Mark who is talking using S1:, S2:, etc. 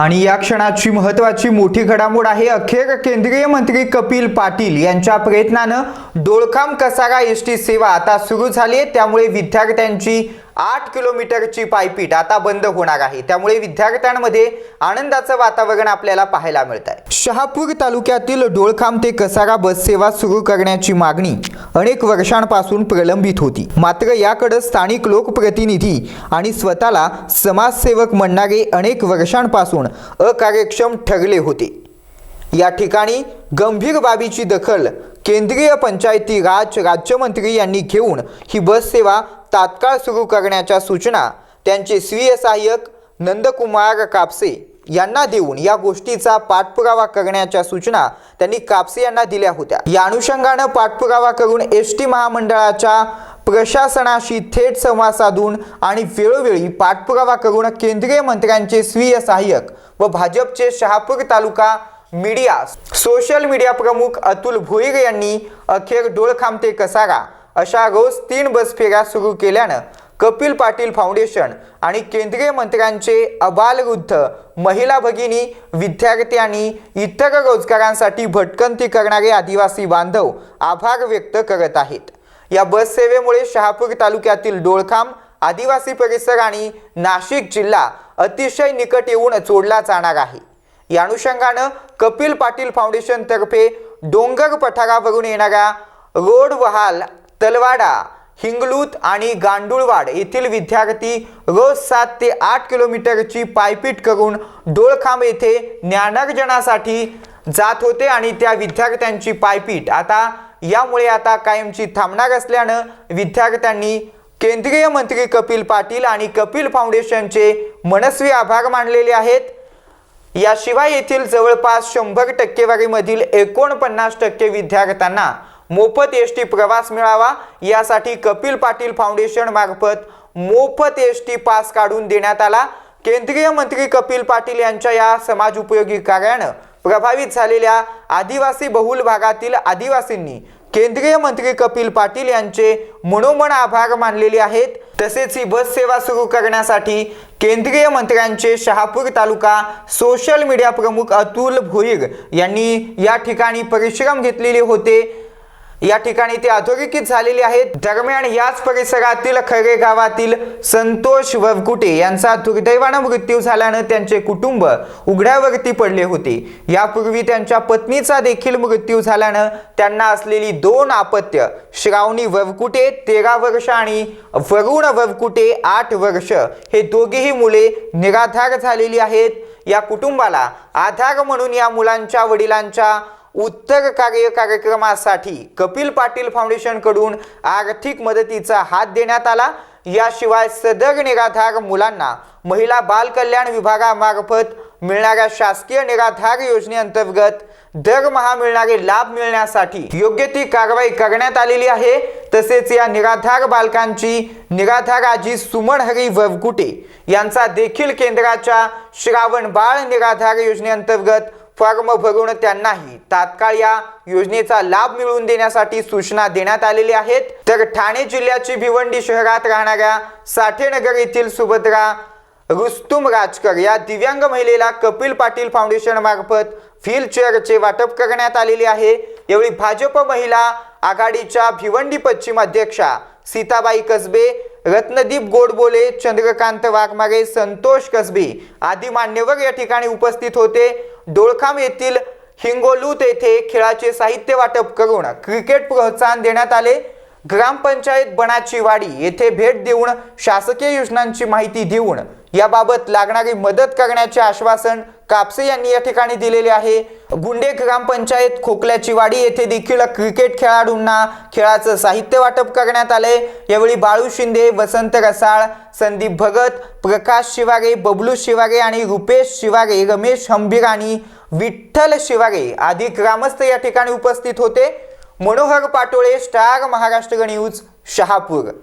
S1: आणि या क्षणाची महत्वाची मोठी घडामोड आहे. अखेर केंद्रीय मंत्री कपिल पाटील यांच्या प्रयत्नानं डोळखाम कसारा एस टी सेवा आता सुरू झाली आहे. त्यामुळे विद्यार्थ्यांची आठ किलोमीटरची पायपीट आता बंद होणार आहे. त्यामुळे विद्यार्थ्यांमध्ये आनंदाचं वातावरण आपल्याला पाहायला मिळत आहे शहापूर तालुक्यातील डोळखाम ते कसारा बससेवा सुरू करण्याची मागणी अनेक वर्षांपासून प्रलंबित होती. मात्र याकडे स्थानिक लोकप्रतिनिधी आणि स्वतःला समाजसेवक म्हणणारे अनेक वर्षांपासून अकार्यक्षम ठरले होते. या ठिकाणी गंभीर बाबीची दखल केंद्रीय पंचायती राज राज्यमंत्री यांनी घेऊन ही बस सेवा तात्काळ सुरू करण्याच्या सूचना त्यांचे स्वीय सहाय्यक नंदकुमार कापसे यांना देऊन या गोष्टीचा पाठपुरावा करण्याच्या सूचना त्यांनी कापसे यांना दिल्या होत्या. या अनुषंगानं पाठपुरावा करून एस टी महामंडळाच्या प्रशासनाशी थेट संवाद साधून आणि वेळोवेळी पाठपुरावा करून केंद्रीय मंत्र्यांचे स्वीय सहाय्यक व भाजपचे Shahapur taluka media social media प्रमुख अतुल भोईर यांनी अखेर डोळखांबते कसारा अशा रोज तीन बस फेऱ्या सुरू केल्यानं कपिल पाटील फाउंडेशन आणि केंद्रीय मंत्र्यांचे अबालवृद्ध महिला भगिनी विद्यार्थी आणि इतर रोजगारांसाठी भटकंती करणारे आदिवासी बांधव आभार व्यक्त करत आहेत. या बससेवेमुळे शहापूर तालुक्यातील डोळखाम आदिवासी परिसर आणि नाशिक जिल्हा अतिशय निकट येऊन जोडला जाणार आहे. या अनुषंगानं कपिल पाटील फाउंडेशनतर्फे डोंगर पठारावरून येणाऱ्या रोड वहाल तलवाडा हिंगलूत आणि गांडुळवाड येथील विद्यार्थी रोज सात ते आठ किलोमीटरची पायपीट करून डोळखांब येथे ज्ञानार्जनासाठी जात होते आणि त्या विद्यार्थ्यांची पायपीट. आता यामुळे आता कायमची थांबणार असल्यानं विद्यार्थ्यांनी केंद्रीय मंत्री कपिल पाटील आणि कपिल फाउंडेशनचे मनस्वी आभार मानलेले आहेत. याशिवाय येथील जवळपास शंभर टक्केवारीमधील एकोणपन्नास टक्के विद्यार्थ्यांना मोफत एस टी प्रवास मिळावा यासाठी कपिल पाटील फाउंडेशन मार्फत मोफत एस टी पास काढून देण्यात आला. केंद्रीय मंत्री कपिल पाटील यांच्या या समाज उपयोगी कार्यानं प्रभावित झालेल्या आदिवासी बहुल भागातील आदिवासींनी केंद्रीय मंत्री कपिल पाटील यांचे मनोमन आभार मानलेले आहेत. तसेच ही बस सेवा सुरू करण्यासाठी केंद्रीय मंत्र्यांचे शहापूर तालुका सोशल मीडिया प्रमुख अतुल भोईर यांनी या ठिकाणी परिश्रम घेतलेले होते. या ठिकाणी ते अधोरेखित झालेले आहेत. दरम्यान याच परिसरातील खरे गावातील संतोष वरकुटे यांचा दुर्दैवानं मृत्यू झाल्यानं त्यांचे कुटुंब उघड्यावरती पडले होते. यापूर्वी त्यांच्या पत्नीचा देखील मृत्यू झाल्यानं त्यांना असलेली दोन अपत्य श्रावणी वरकुटे तेरा वर्ष आणि वरुण वरकुटे आठ वर्ष हे दोघेही मुले निराधार झालेली आहेत. या कुटुंबाला आधार म्हणून या मुलांच्या वडिलांच्या उत्तर कार्य कार्यक्रमासाठी कपिल पाटील फाउंडेशनकडून आर्थिक मदतीचा हात देण्यात आला. याशिवाय सदर निराधार मुलांना महिला बाल कल्याण विभागामार्फत मिळणाऱ्या शासकीय निराधार योजनेअंतर्गत दरमहा मिळणारे लाभ मिळण्यासाठी योग्य ती कारवाई करण्यात आलेली आहे. तसेच या निराधार बालकांची निराधार आजी सुमन हरी वरकुटे यांचा देखील केंद्राच्या श्रावण बाळ निराधार योजनेअंतर्गत फॉर्म भरून त्यांनाही तात्काळ या योजनेचा लाभ मिळवून देण्यासाठी सूचना देण्यात आलेल्या आहेत. तर ठाणे जिल्ह्याची भिवंडी शहरात राहणाऱ्या साठेनगर येथील सुभद्रा रुस्तुम राजकर या दिव्यांग महिलेला कपिल पाटील फाउंडेशन मार्फत व्हीलचेअरचे वाटप करण्यात आलेले आहे. यावेळी भाजप महिला आघाडीच्या भिवंडी पश्चिम अध्यक्षा सीताबाई कसबे रत्नदीप गोडबोले चंद्रकांत वाघमारे संतोष कसबी आदी मान्यवर या ठिकाणी उपस्थित होते. डोळखाम येथील हिंगोलूत येथे खेळाचे साहित्य वाटप करून क्रिकेट प्रोत्साहन देण्यात आले. ग्रामपंचायत बनाची वाडी येथे भेट देऊन शासकीय योजनांची माहिती देऊन याबाबत लागणारी मदत करण्याचे आश्वासन कापसे यांनी या ठिकाणी दिलेले आहे. गुंडे ग्रामपंचायत खोकल्याची वाडी येथे देखील क्रिकेट खेळाडूंना खेळाचं साहित्य वाटप करण्यात आले यावेळी बाळू शिंदे वसंत रसाळ संदीप भगत प्रकाश शिवागे बबलू शिवागे आणि रुपेश शिवागे रमेश हंबीर आणि विठ्ठल शिवागे आदी ग्रामस्थ या ठिकाणी उपस्थित होते. Manohar Patole star Maharashtra news Shahapur.